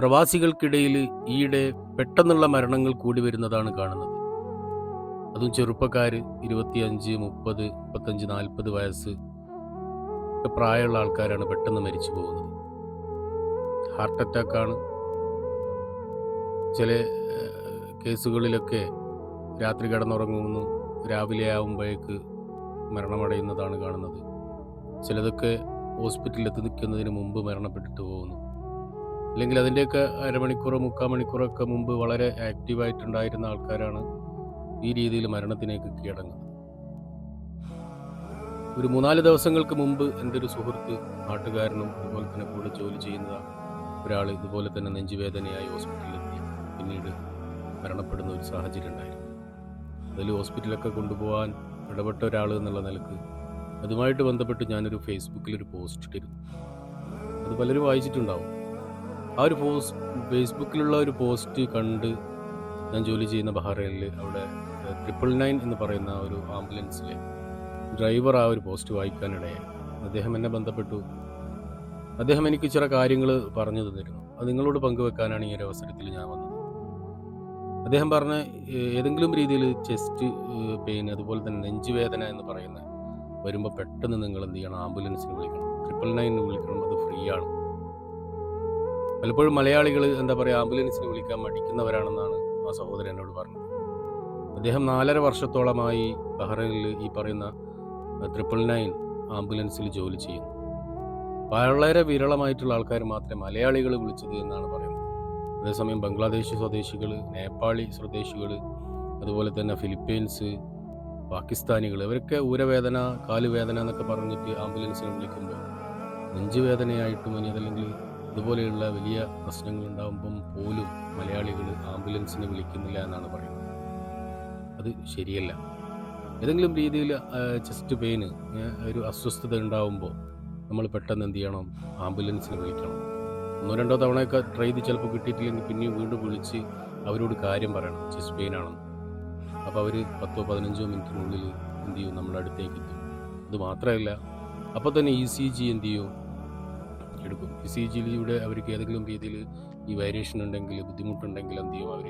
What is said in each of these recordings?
പ്രവാസികൾക്കിടയിൽ ഈയിടെ പെട്ടെന്നുള്ള മരണങ്ങൾ കൂടി വരുന്നതാണ് കാണുന്നത്. അതും ചെറുപ്പക്കാർ ഇരുപത്തിയഞ്ച് മുപ്പത് മുപ്പത്തഞ്ച് നാൽപ്പത് വയസ്സ് ഒക്കെ പ്രായമുള്ള ആൾക്കാരാണ് പെട്ടെന്ന് മരിച്ചു പോകുന്നത്. ഹാർട്ട് അറ്റാക്കാണ്. ചില കേസുകളിലൊക്കെ രാത്രി കിടന്നുറങ്ങുന്നു രാവിലെ ആവുമ്പോഴേക്ക് മരണമടയുന്നതാണ് കാണുന്നത്. ചിലതൊക്കെ ഹോസ്പിറ്റലിൽ എത്തി നിൽക്കുന്നതിന് മുമ്പ് മരണപ്പെട്ടിട്ട് പോകുന്നു. അല്ലെങ്കിൽ അതിന്റെയൊക്കെ അരമണിക്കൂറോ മുക്കാൽ മണിക്കൂറൊക്കെ മുമ്പ് വളരെ ആക്റ്റീവായിട്ടുണ്ടായിരുന്ന ആൾക്കാരാണ് ഈ രീതിയിൽ മരണത്തിലേക്ക് കീഴടങ്ങുന്നത്. ഒരു മൂന്നാൽ ദിവസങ്ങൾക്ക് മുമ്പ് എന്റെ ഒരു സുഹൃത്ത് നാട്ടുകാരനും അതുപോലെ തന്നെ കൂടെ ജോലി ചെയ്യുന്ന ഒരാൾ ഇതുപോലെ തന്നെ നെഞ്ചുവേദനയായി ഹോസ്പിറ്റലിലെത്തി. പിന്നീട് മരണപ്പെടുന്ന ഒരു സാഹചര്യം ഉണ്ടായിരുന്നു. അതിൽ ഹോസ്പിറ്റലൊക്കെ കൊണ്ടുപോകാൻ ഇടപെട്ട ഒരാൾ എന്നുള്ള നിലയ്ക്ക് അതുമായിട്ട് ബന്ധപ്പെട്ട് ഞാനൊരു ഫേസ്ബുക്കിൽ ഒരു പോസ്റ്റ് ഇട്ടിരുന്നു. അത് പലരും വായിച്ചിട്ടുണ്ടാവും. ആ ഒരു പോസ്റ്റ് ഫേസ്ബുക്കിലുള്ള ഒരു പോസ്റ്റ് കണ്ട് ഞാൻ ജോലി ചെയ്യുന്ന ബഹ്റൈനിൽ അവിടെ ട്രിപ്പിൾ നയൻ എന്ന് പറയുന്ന ഒരു ആംബുലൻസിലെ ഡ്രൈവർ ആ ഒരു പോസ്റ്റ് വായിക്കാനിടയായി. അദ്ദേഹം എന്നെ ബന്ധപ്പെട്ടു. അദ്ദേഹം എനിക്ക് ചില കാര്യങ്ങൾ പറഞ്ഞു തന്നിരുന്നു. അത് നിങ്ങളോട് പങ്കുവെക്കാനാണ് ഈ ഒരു അവസരത്തിൽ ഞാൻ വന്നത്. അദ്ദേഹം പറഞ്ഞ ഏതെങ്കിലും രീതിയിൽ ചെസ്റ്റ് പെയിൻ അതുപോലെ തന്നെ നെഞ്ചുവേദന എന്ന് പറയുന്ന വരുമ്പോൾ പെട്ടെന്ന് നിങ്ങൾ എന്ത് ചെയ്യണം? ആംബുലൻസിന് വിളിക്കണം. ട്രിപ്പിൾ നയൻ വിളിക്കണം. അത് ഫ്രീ ആണ്. പലപ്പോഴും മലയാളികൾ എന്താ പറയുക ആംബുലൻസിന് വിളിക്കാൻ മടിക്കുന്നവരാണെന്നാണ് ആ സഹോദരൻ എന്നോട് പറഞ്ഞത്. അദ്ദേഹം നാലര വർഷത്തോളമായി ബഹ്റൈനിൽ ഈ പറയുന്ന ട്രിപ്പിൾ നയൻ ആംബുലൻസിൽ ജോലി ചെയ്യുന്നു. വളരെ വിരളമായിട്ടുള്ള ആൾക്കാർ മാത്രമേ മലയാളികൾ വിളിച്ചത് എന്നാണ് പറയുന്നത്. അതേസമയം ബംഗ്ലാദേശ് സ്വദേശികൾ നേപ്പാളി സ്വദേശികൾ അതുപോലെ തന്നെ ഫിലിപ്പീൻസ് പാകിസ്ഥാനികൾ ഇവരൊക്കെ ഊരവേദന കാലുവേദന എന്നൊക്കെ പറഞ്ഞിട്ട് ആംബുലൻസിനെ വിളിക്കുമ്പോൾ നെഞ്ചുവേദനയായിട്ടും ഇനി അതല്ലെങ്കിൽ ഇതുപോലെയുള്ള വലിയ പ്രശ്നങ്ങൾ ഉണ്ടാകുമ്പം പോലും മലയാളികൾ ആംബുലൻസിനെ വിളിക്കുന്നില്ല എന്നാണ് പറയുന്നത്. അത് ശരിയല്ല. ഏതെങ്കിലും രീതിയിൽ ചെസ്റ്റ് പെയിന് ഒരു അസ്വസ്ഥത ഉണ്ടാകുമ്പോൾ നമ്മൾ പെട്ടെന്ന് എന്ത് ചെയ്യണം? ആംബുലൻസിനെ വിളിക്കണം. ഒന്നോ രണ്ടോ തവണയൊക്കെ ട്രൈ ചെയ്ത് ചിലപ്പോൾ കിട്ടിയിട്ടില്ലെങ്കിൽ പിന്നെയും വീണ്ടും വിളിച്ച് അവരോട് കാര്യം പറയണം ചെസ്റ്റ് പെയിൻ ആണെന്ന്. അപ്പോൾ അവർ പത്തോ പതിനഞ്ചോ മിനിറ്റിനുള്ളിൽ എന്ത് ചെയ്യും? നമ്മുടെ അടുത്തേക്ക് എത്തും. അത് മാത്രമല്ല അപ്പോൾ തന്നെ ഇ സി ജി എന്ത് ചെയ്യും? എടുക്കും. സി ജിയിലൂടെ അവർക്ക് ഏതെങ്കിലും രീതിയിൽ ഈ വേരിയേഷൻ ഉണ്ടെങ്കിൽ ബുദ്ധിമുട്ടുണ്ടെങ്കിൽ എന്ത് ചെയ്യും അവർ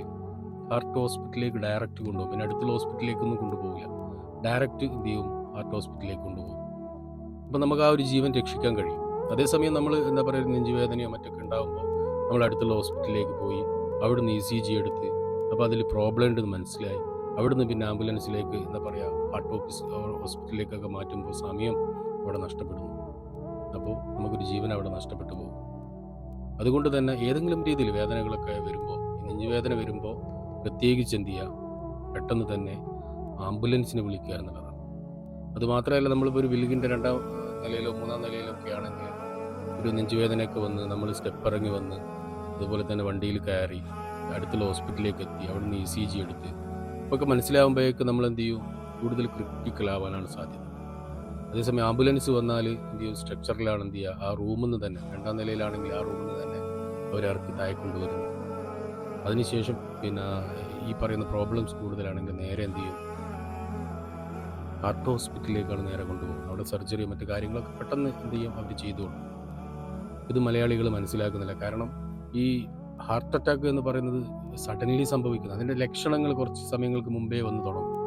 ഹാർട്ട് ഹോസ്പിറ്റലിലേക്ക് ഡയറക്റ്റ് കൊണ്ടുപോകും. പിന്നെ അടുത്തുള്ള ഹോസ്പിറ്റലിലേക്കൊന്നും കൊണ്ടുപോകില്ല. ഡയറക്റ്റ് എന്ത് ചെയ്യും? ഹാർട്ട് ഹോസ്പിറ്റലിലേക്ക് കൊണ്ടുപോകും. അപ്പോൾ നമുക്ക് ആ ഒരു ജീവൻ രക്ഷിക്കാൻ കഴിയും. അതേസമയം നമ്മൾ എന്താ പറയുക നെഞ്ചുവേദനയോ മറ്റൊക്കെ ഉണ്ടാകുമ്പോൾ നമ്മൾ അടുത്തുള്ള ഹോസ്പിറ്റലിലേക്ക് പോയി അവിടുന്ന് ഇ സി ജി എടുത്ത് അപ്പോൾ അതിൽ പ്രോബ്ലം ഉണ്ടെന്ന് മനസ്സിലായി. അവിടുന്ന് പിന്നെ ആംബുലൻസിലേക്ക് എന്താ പറയുക ഹാർട്ട് ഓഫീസ് ഹോസ്പിറ്റലിലേക്കൊക്കെ മാറ്റുമ്പോൾ സമയം അവിടെ നഷ്ടപ്പെടുന്നു. അപ്പോൾ നമുക്കൊരു ജീവൻ അവിടെ നഷ്ടപ്പെട്ടു പോകും. അതുകൊണ്ട് തന്നെ ഏതെങ്കിലും രീതിയിൽ വേദനകളൊക്കെ വരുമ്പോൾ നെഞ്ചുവേദന വരുമ്പോൾ പ്രത്യേകിച്ച് എന്ത് ചെയ്യുക പെട്ടെന്ന് തന്നെ ആംബുലൻസിനെ വിളിക്കുക എന്നുള്ളതാണ്. അതുമാത്രമല്ല നമ്മളിപ്പോൾ ഒരു ബിൽഡിങ്ങിന്റെ രണ്ടാം നിലയിലോ മൂന്നാം നിലയിലോ ഒക്കെ ആണെങ്കിൽ ഒരു നെഞ്ചുവേദനയൊക്കെ വന്ന് നമ്മൾ സ്റ്റെപ്പ് ഇറങ്ങി വന്ന് അതുപോലെ തന്നെ വണ്ടിയിൽ കയറി അടുത്തുള്ള ഹോസ്പിറ്റലിലേക്ക് എത്തി അവിടുന്ന് ഇ സി ജി എടുത്ത് ഒക്കെ മനസ്സിലാവുമ്പോഴേക്ക് നമ്മൾ എന്ത് ചെയ്യും? കൂടുതൽ ക്രിട്ടിക്കൽ ആവാനാണ് സാധ്യത. അതേസമയം ആംബുലൻസ് വന്നാൽ എന്ത് ചെയ്യും? സ്ട്രക്ചറിലാണ് എന്ത് ചെയ്യുക? ആ റൂമിൽ നിന്ന് തന്നെ രണ്ടാം നിലയിലാണെങ്കിൽ ആ റൂമിൽ നിന്ന് തന്നെ അവരിറക്കി താഴെ കൊണ്ടുവരുന്നു. അതിനുശേഷം പിന്നെ ഈ പറയുന്ന പ്രോബ്ലംസ് കൂടുതലാണെങ്കിൽ നേരെ എന്ത് ചെയ്യും? ഹാർട്ട് ഹോസ്പിറ്റലിലേക്കാണ് നേരെ കൊണ്ടുപോകും അവിടെ സർജറി മറ്റു കാര്യങ്ങളൊക്കെ പെട്ടെന്ന് എന്ത് ചെയ്യും? അവർ ചെയ്തോളും. ഇത് മലയാളികൾ മനസ്സിലാക്കുന്നില്ല. കാരണം ഈ ഹാർട്ട് അറ്റാക്ക് എന്ന് പറയുന്നത് സഡൻലി സംഭവിക്കുന്നത് അതിന്റെ ലക്ഷണങ്ങൾ കുറച്ച് സമയങ്ങൾക്ക് മുമ്പേ വന്ന് തുടങ്ങും.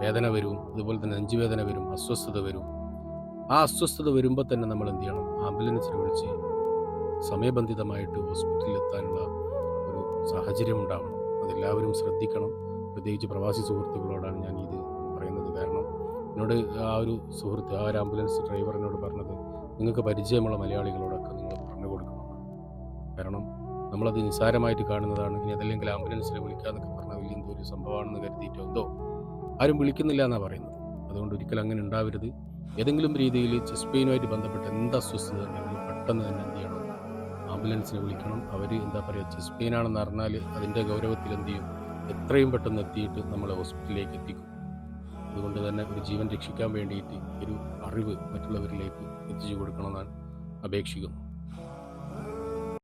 വേദന വരും അതുപോലെ തന്നെ നെഞ്ചുവേദന വരും അസ്വസ്ഥത വരും. ആ അസ്വസ്ഥത വരുമ്പോൾ തന്നെ നമ്മൾ എന്ത് ചെയ്യണം? ആംബുലൻസിനെ വിളിച്ച് സമയബന്ധിതമായിട്ട് ഹോസ്പിറ്റലിൽ എത്താനുള്ള ഒരു സാഹചര്യം ഉണ്ടാവണം. അതെല്ലാവരും ശ്രദ്ധിക്കണം. പ്രത്യേകിച്ച് പ്രവാസി സുഹൃത്തുക്കളോടാണ് ഞാൻ ഇത് പറയുന്നത് കാരണം എന്നോട് ആ ഒരു സുഹൃത്ത് ആ ഒരു ആംബുലൻസ് ഡ്രൈവർ എന്നോട് പറഞ്ഞത് നിങ്ങൾക്ക് പരിചയമുള്ള മലയാളികളോടൊക്കെ നിങ്ങൾ പറഞ്ഞു കൊടുക്കണം. കാരണം നമ്മളത് നിസ്സാരമായിട്ട് കാണുന്നതാണ്. ഇനി അതല്ലെങ്കിൽ ആംബുലൻസിനെ വിളിക്കാന്നൊക്കെ പറഞ്ഞാൽ വലിയ എന്തോ ഒരു സംഭവമാണെന്ന് കരുതിയിട്ടോ എന്തോ. ആരും വിളിക്കുന്നില്ല എന്നാണ് പറയുന്നത്. അതുകൊണ്ട് ഒരിക്കലും അങ്ങനെ ഉണ്ടാവരുത്. ഏതെങ്കിലും രീതിയിൽ ചെസ്റ്റ് പെയിനുമായിട്ട് ബന്ധപ്പെട്ട് എന്ത് അസ്വസ്ഥത ഉണ്ടെങ്കിലും പെട്ടെന്ന് തന്നെ എന്ത് ചെയ്യണം? ആംബുലൻസിനെ വിളിക്കണം. അവർ എന്താ പറയുക ചെസ്റ്റ് പെയിൻ ആണെന്ന് അറിഞ്ഞാൽ അതിന്റെ ഗൗരവത്തിൽ എന്ത് ചെയ്യും? എത്രയും പെട്ടെന്ന് എത്തിയിട്ട് നമ്മളെ ഹോസ്പിറ്റലിലേക്ക് എത്തിക്കും. അതുകൊണ്ട് തന്നെ ഒരു ജീവൻ രക്ഷിക്കാൻ വേണ്ടിയിട്ട് ഒരു അറിവ് മറ്റുള്ളവരിലേക്ക് എത്തിച്ചു കൊടുക്കണമെന്നാണ് അപേക്ഷിക്കുന്നു.